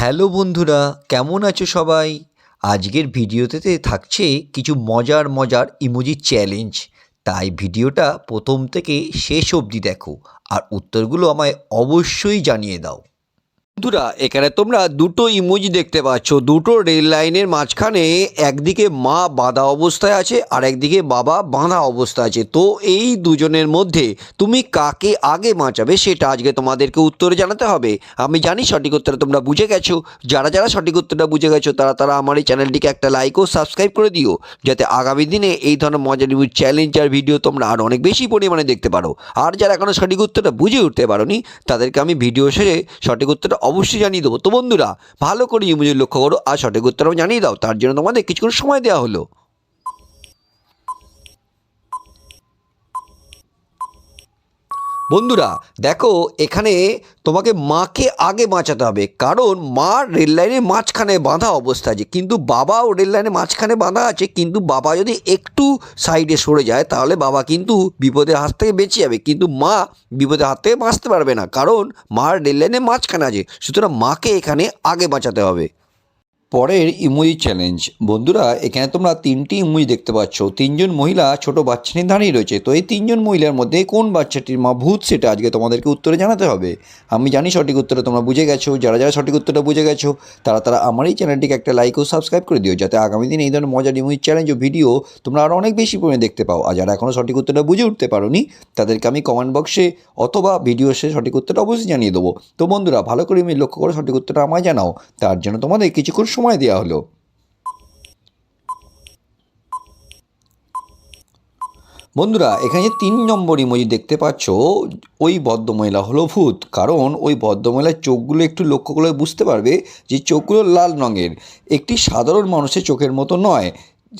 Hello বন্ধুরা, কেমন আছো সবাই? আজকের ভিডিওতে থাকছে কিছু মজার মজার ইমোজি চ্যালেঞ্জ তাই ভিডিওটা প্রথম থেকে শেষ অবধি দেখো, আর উত্তরগুলো আমায় অবশ্যই জানিয়ে দাও। বন্ধুরা, এখানে তোমরা দুটো ইমোজি দেখতে পাচ্ছ। দুটো রেল লাইনের মাঝখানে একদিকে মা বাঁধা অবস্থায় আছে, আর একদিকে বাবা বাঁধা অবস্থায় আছে। তো এই দুজনের মধ্যে তুমি কাকে আগে বাঁচাবে সেটা আজকে তোমাদেরকে উত্তরে জানাতে হবে। আমি জানি সঠিক উত্তরটা তোমরা বুঝে গেছো। যারা যারা সঠিক উত্তরটা বুঝে গেছো, তারা তারা আমার এই চ্যানেলটিকে একটা লাইক ও সাবস্ক্রাইব করে দিও, যাতে আগামী দিনে এই ধরনের মজার চ্যালেঞ্জ আর ভিডিও তোমরা আরও অনেক বেশি পরিমাণে দেখতে পারো। আর যারা এখনও সঠিক উত্তরটা বুঝে উঠতে পারোনি, তাদেরকে আমি ভিডিও শেষে সঠিক উত্তরটা অবশ্যই জানিয়ে দেবো। তো বন্ধুরা, ভালো করে ইমোজি লক্ষ্য করো আর সঠিক উত্তরও জানিয়ে দাও। তার জন্য তোমাদের কিছুক্ষণ সময় দেওয়া হলো। বন্ধুরা, দেখো, এখানে তোমাকে মাকে আগে বাঁচাতে হবে। কারণ মা রেল লাইনের মাঝখানে বাঁধা অবস্থা আছে। কিন্তু বাবাও রেল লাইনের মাঝখানে বাঁধা আছে। কিন্তু বাবা যদি একটু সাইডে সরে যায়, তাহলে বাবা কিন্তু বিপদের হাত থেকে বেঁচে যাবে। কিন্তু মা বিপদের হাত থেকে বাঁচতে পারবে না। কারণ মা রেল লাইনের মাঝখানে আছে। সুতরাং মাকে এখানে আগে বাঁচাতে হবে। পরের ইমোজি চ্যালেঞ্জ। বন্ধুরা, এখানে তোমরা তিনটি ইমোজি দেখতে পাচ্ছ। তিনজন মহিলা, ছোট বাচ্চা নিয়ে দাঁড়িয়ে রয়েছে। তো এই তিনজন মহিলার মধ্যে কোন বাচ্চাটির মা ভূত সেটা আজকে তোমাদেরকে উত্তরে জানাতে হবে। আমি জানি সঠিক উত্তরটা তোমরা বুঝে গেছো। যারা যারা সঠিক উত্তরটা বুঝে গেছো, তারা তারা আমার এই চ্যানেলটিকে একটা লাইক ও সাবস্ক্রাইব করে দিও, যাতে আগামী দিনে এই ধরনের মজার ইমোজি চ্যালেঞ্জ ও ভিডিও তোমরা আরও অনেক বেশি পরিমাণে দেখতে পাও। আর যারা এখনও সঠিক উত্তরটা বুঝে উঠতে পারোনি, তাদেরকে আমি কমেন্ট বক্সে অথবা ভিডিও শেষে সঠিক উত্তরটা অবশ্যই জানিয়ে দেবো। তো বন্ধুরা, ভালো করে আমি লক্ষ্য করে সঠিক উত্তরটা আমায় জানাও। তার জন্য তোমাদের কিছুক্ষণ সময় দেওয়া হলো। বন্ধুরা, এখানে তিন নম্বর ইমোজি দেখতে পাচ্ছ, ওই ভদ্রমহিলা হলো ভূত। কারণ ওই ভদ্রমহিলার চোখগুলো একটু লক্ষ্য করে বুঝতে পারবে যে চোখগুলো লাল রঙের। একটি সাধারণ মানুষের চোখের মতো নয়।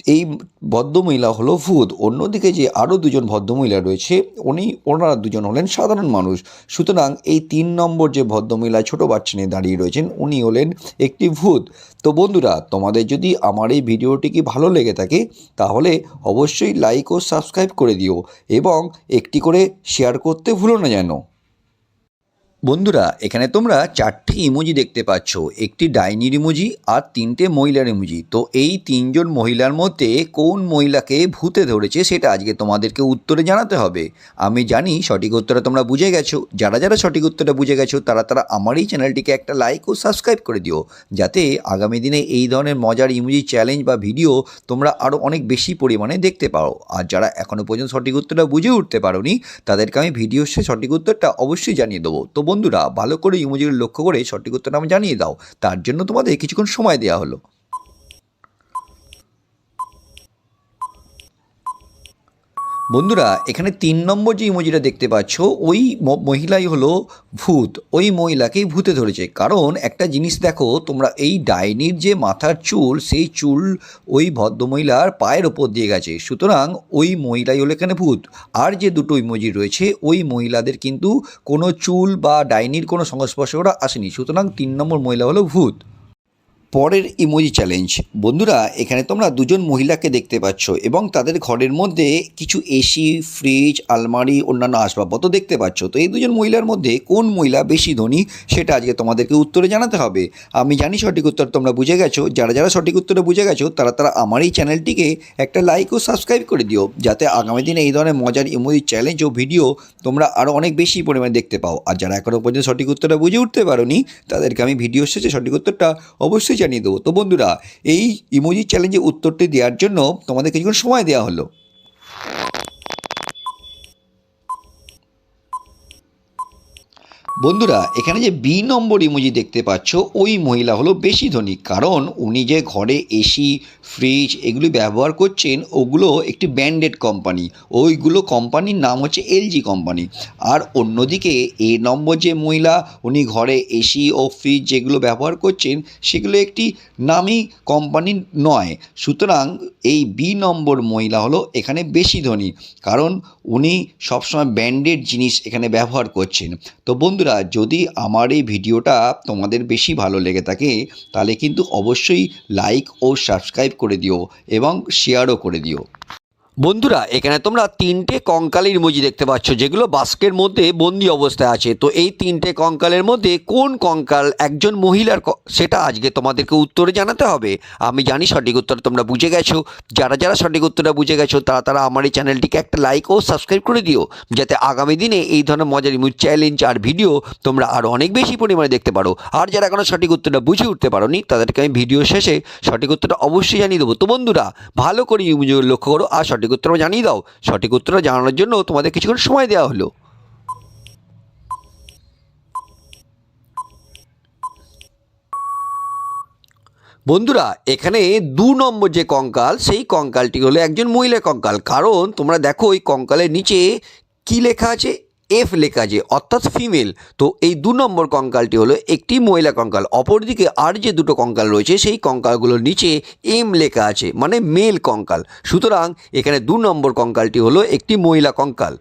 এই ভদ্রমহিলা হলো ভূত। অন্যদিকে যে আরও দুজন ভদ্রমহিলা রয়েছে, উনি, ওনারা দুজন হলেন সাধারণ মানুষ। সুতরাং এই তিন নম্বর যে ভদ্রমহিলা, ছোট বাচ্চা নিয়ে দাঁড়িয়ে রয়েছেন, উনি হলেন একটি ভূত। তো বন্ধুরা, তোমাদের যদি আমার এই ভিডিওটি কি ভালো লেগে থাকে, তাহলে অবশ্যই লাইক ও সাবস্ক্রাইব করে দিও এবং একটি করে শেয়ার করতে ভুলো না যেন। বন্ধুরা, এখানে তোমরা চারটি ইমোজি দেখতে পাচ্ছ। একটি ডাইনির ইমোজি আর তিনটে মহিলার ইমোজি তো এই তিনজন মহিলার মধ্যে কোন মহিলাকে ভূতে ধরেছে সেটা আজকে তোমাদেরকে উত্তরে জানাতে হবে। আমি জানি সঠিক উত্তরটা তোমরা বুঝে গেছো। যারা যারা সঠিক উত্তরটা বুঝে গেছো, তারা তারা আমার এই চ্যানেলটিকে একটা লাইক ও সাবস্ক্রাইব করে দিও। যাতে আগামী দিনে এই ধরনের মজার ইমোজি চ্যালেঞ্জ বা ভিডিও তোমরা আরও অনেক বেশি পরিমাণে দেখতে পাও। আর যারা এখনও পর্যন্ত সঠিক উত্তরটা বুঝে উঠতে পারোনি, তাদেরকে আমি ভিডিও সে সঠিক উত্তরটা অবশ্যই জানিয়ে দেবো। তো বন্ধুরা, ভালো করে ইমোজিগুলো লক্ষ্য করে সঠিক উত্তর নাম জানিয়ে দাও। তার জন্য তোমাদের কিছুক্ষণ সময় দেওয়া হলো। বন্ধুরা, এখানে তিন নম্বর যে ইমোজিটা দেখতে পাচ্ছ, ওই মহিলাই হলো ভূত। ওই মহিলাকেই ভূতে ধরেছে। কারণ একটা জিনিস দেখো, তোমরা এই ডাইনির যে মাথার চুল, সেই চুল ওই ভদ্রমহিলার পায়ের ওপর দিয়ে গেছে। সুতরাং ওই মহিলাই হলো এখানে ভূত। আর যে দুটো ইমোজি রয়েছে, ওই মহিলাদের কিন্তু কোনো চুল বা ডাইনির কোনো সংস্পর্শ ওরা আসেনি। সুতরাং তিন নম্বর মহিলা হলো ভূত। পরের ইমোজি চ্যালেঞ্জ বন্ধুরা, এখানে তোমরা দুজন মহিলাকে দেখতে পাচ্ছ এবং তাদের ঘরের মধ্যে কিছু এসি ফ্রিজ আলমারি, অন্যান্য আসবাবপত্র দেখতে পাচ্ছ। তো এই দুজন মহিলার মধ্যে কোন মহিলা বেশি ধনী, সেটা আজকে তোমাদেরকে উত্তরে জানাতে হবে। আমি জানি সঠিক উত্তর তোমরা বুঝে গেছো। যারা যারা সঠিক উত্তরে বুঝে গেছো, তারা তারা আমার এই চ্যানেলটিকে একটা লাইক ও সাবস্ক্রাইব করে দিও, যাতে আগামী দিনে এই ধরনের মজার ইমোজি চ্যালেঞ্জ ও ভিডিও তোমরা আরও অনেক বেশি পরিমাণে দেখতে পাও। আর যারা এখনও পর্যন্ত সঠিক উত্তরটা বুঝে উঠতে পারোনি, তাদেরকে আমি ভিডিও শেষে সঠিক উত্তরটা অবশ্যই জানিয়ে দেবো। তো বন্ধুরা, এই ইমোজি চ্যালেঞ্জের উত্তরটি দেওয়ার জন্য তোমাদের কিছুক্ষণ সময় দেওয়া হলো। বন্ধুরা, এখানে যে বি নম্বর ইমোজি দেখতে পাচ্ছ, ওই মহিলা হলো বেশি ধনী। কারণ উনি যে ঘরে এসি ফ্রিজ এগুলি ব্যবহার করছেন, ওগুলো একটি ব্র্যান্ডেড কোম্পানি। ওইগুলো কোম্পানির নাম হচ্ছে এলজি কোম্পানি। আর অন্যদিকে এ নম্বর যে মহিলা, উনি ঘরে এসি ও ফ্রিজ যেগুলো ব্যবহার করছেন, সেগুলো একটি নামি কোম্পানি নয়। সুতরাং এই বি নম্বর মহিলা হলো এখানে বেশি ধনী, কারণ উনি সবসময় ব্র্যান্ডেড জিনিস এখানে ব্যবহার করছেন। তো বন্ধুরা, যদি আমার এই ভিডিওটা তোমাদের বেশি ভালো লেগে থাকে, তাহলে কিন্তু অবশ্যই লাইক ও সাবস্ক্রাইব করে দিও এবং শেয়ারও করে দিও। বন্ধুরা, এখানে তোমরা তিনটে কঙ্কালের ইমোজি দেখতে পাচ্ছ, যেগুলো বাস্কের মধ্যে বন্দি অবস্থায় আছে। তো এই তিনটে কঙ্কালের মধ্যে কোন কঙ্কাল একজন মহিলার সেটা আজকে তোমাদেরকে উত্তরে জানাতে হবে। আমি জানি সঠিক উত্তর তোমরা বুঝে গেছো। যারা যারা সঠিক উত্তরটা বুঝে গেছো, তারা তারা আমার এই চ্যানেলটিকে একটা লাইক ও সাবস্ক্রাইব করে দিও, যাতে আগামী দিনে এই ধরনের মজার ইমোজ চ্যালেঞ্জ আর ভিডিও তোমরা আরও অনেক বেশি পরিমাণে দেখতে পারো। আর যারা এখনও সঠিক উত্তরটা বুঝে উঠতে পারো পারোনি, তাদেরকে আমি ভিডিও শেষে সঠিক উত্তরটা অবশ্যই জানিয়ে দেবো। তো বন্ধুরা, ভালো করে ইমোজিগুলো লক্ষ্য করো আর সঠিক উত্তরটা জানিয়ে দাও। সঠিক উত্তরটা জানানোর জন্য তোমাদের কিছুক্ষণ সময় দেওয়া হলো। বন্ধুরা, এখানে দু নম্বর যে কঙ্কাল, সেই কঙ্কালটি হলো একজন মহিলা কঙ্কাল। কারণ তোমরা দেখো, ওই কঙ্কালের নিচে কি লেখা আছে? এফ লেখা যে অর্থাৎ ফিমেল তো এই দু নম্বর কঙ্কালটি হলো একটি মহিলা কঙ্কাল। অপরদিকে আর যে দুটো কঙ্কাল রয়েছে, সেই কঙ্কালগুলোর নিচে এম লেখা আছে মানে মেল কঙ্কাল। সুতরাং এখানে দু নম্বর কঙ্কালটি হলো একটি মহিলা কঙ্কাল।